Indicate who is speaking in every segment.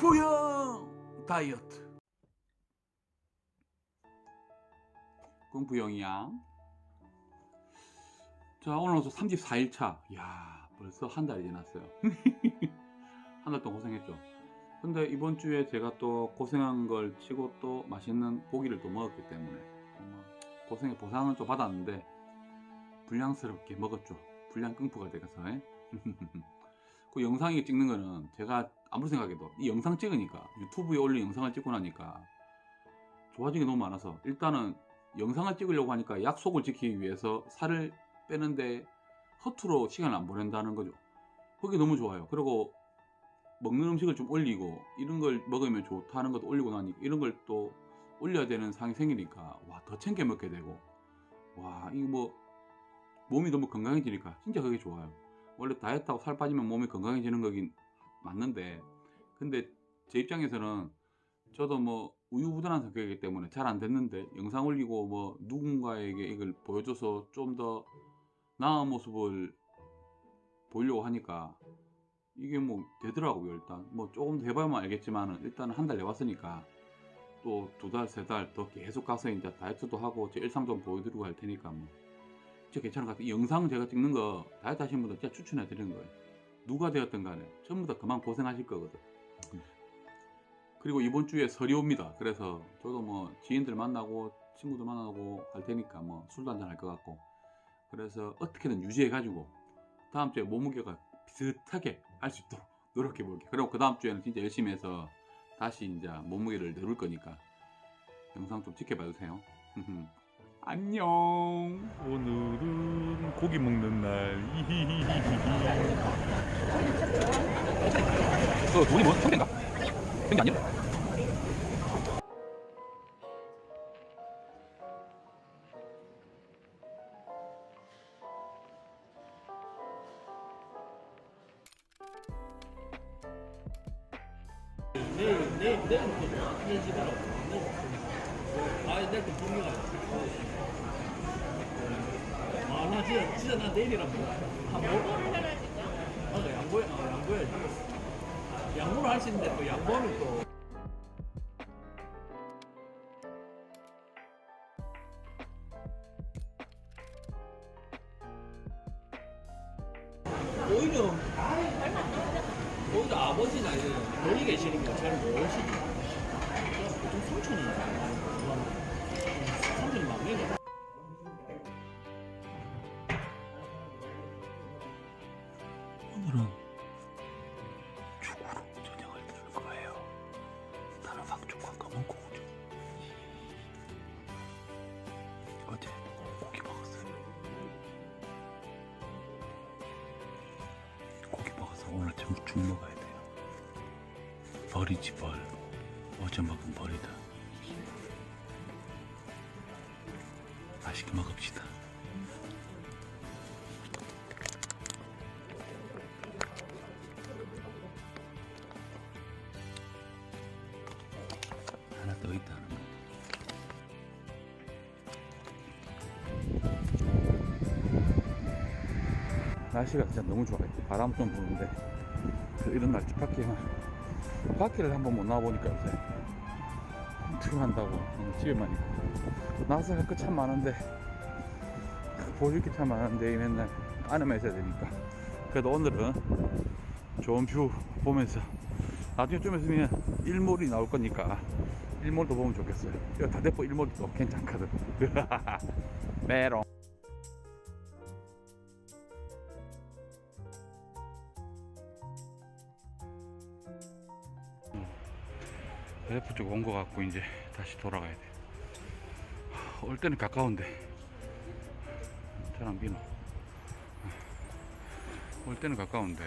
Speaker 1: 쿵푸형 다이어트. 쿵푸형이야. 자 오늘로서 34일차. 이야 벌써 한 달이 지났어요. 한 달 동안 고생했죠. 근데 이번 주에 제가 또 고생한 걸 치고 또 맛있는 고기를 또 먹었기 때문에 고생의 보상은 좀 받았는데 불량스럽게 먹었죠. 불량 끙프가 돼가서. 에? 그 영상이 찍는 거는 제가 아무리 생각해도 이 영상 찍으니까 유튜브에 올린 영상을 찍고 나니까 좋아진 게 너무 많아서 일단은 영상을 찍으려고 하니까 약속을 지키기 위해서 살을 빼는데 허투루 시간을 안 보낸다는 거죠. 그게 너무 좋아요. 그리고 먹는 음식을 좀 올리고 이런 걸 먹으면 좋다는 것도 올리고 나니까 이런 걸 또 올려야 되는 상황이 생기니까 와 더 챙겨 먹게 되고 와 이거 뭐 몸이 너무 건강해지니까 진짜 그게 좋아요. 원래 다이어트하고 살 빠지면 몸이 건강해지는 거긴 맞는데 근데 제 입장에서는 저도 뭐 우유부단한 성격이기 때문에 잘 안 됐는데 영상 올리고 뭐 누군가에게 이걸 보여줘서 좀 더 나은 모습을 보이려고 하니까 이게 뭐 되더라고요 일단. 뭐 조금 더 해봐야만 알겠지만은 일단 한달 내왔으니까 또 두 달 세 달 더 계속 가서 이제 다이어트도 하고 제 일상 좀 보여드리고 할 테니까 뭐 진짜 괜찮은 것 같아요. 이 영상 제가 찍는 거 다이어트 하시는 분들 진짜 추천해 드리는 거예요. 누가 되었든 간에 전부 다 그만 고생하실 거거든. 그리고 이번 주에 설이 옵니다. 그래서 저도 뭐 지인들 만나고 친구들 만나고 할 테니까 뭐 술도 한잔 할 것 같고. 그래서 어떻게든 유지해 가지고 다음 주에 몸무게가 비슷하게 할 수 있도록 노력해 볼게요. 그리고 그 다음 주에는 진짜 열심히 해서 다시 이제 몸무게를 내릴 거니까 영상 좀 지켜봐 주세요 안녕
Speaker 2: 오늘은 고기 먹는 날.
Speaker 1: 그 돈이 뭐 성대인가? 성대 아니야?
Speaker 3: 내일 내일 내일 내일 집으로 아 내일 또 분명히 아나 진짜 진짜 나 내일이란 뭐야 양보를 진짜 맞아 양보해 아 양보해야지 양보를 할 수 있는데 또 양보를 또 오히려 오히려 아버지 나 이제 멀리 계시는 거잘 모르시지. 보통 삼촌이 삼촌이 막내가.
Speaker 1: 오늘은 죽으로 저녁을 들을 거예요. 나는 박죽과 검은 고구죠. 어제 고기 먹었어요. 고기 먹어서 오늘 좀죽 먹어야 돼요. 벌이지 벌. 어제 먹은 벌이다. 맛있게 먹읍시다. 하나 더 있다는 거. 날씨가 진짜 너무 좋아요. 바람 좀 부는데 그 이런 날씨 밖에만 밖에를 한번 못 나와보니까 요새 그냥 집에만 있고 나와서 할 거 참 많은데 보여줄 게참 많은데 맨날 안에만 있어야 되니까 그래도 오늘은 좋은 뷰 보면서 나중에 좀 있으면 일몰이 나올 거니까 일몰도 보면 좋겠어요. 여기 다대포 일몰도 괜찮거든. 메롱. 다대포 쪽온거 같고 이제 다시 돌아가야 돼. 올 때는 가까운데 잘안 비노. 올 때는 가까운데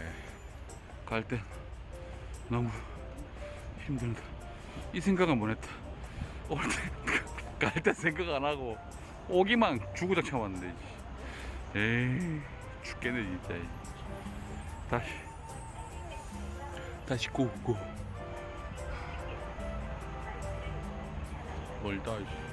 Speaker 1: 갈 때 너무 힘들다. 이 생각은 못 했다. 올 때, 갈 때 생각 안 하고, 오기만 주구장창 왔는데. 에이, 죽겠네, 진짜. 다시, 다시 고, 고. 멀다, 이씨.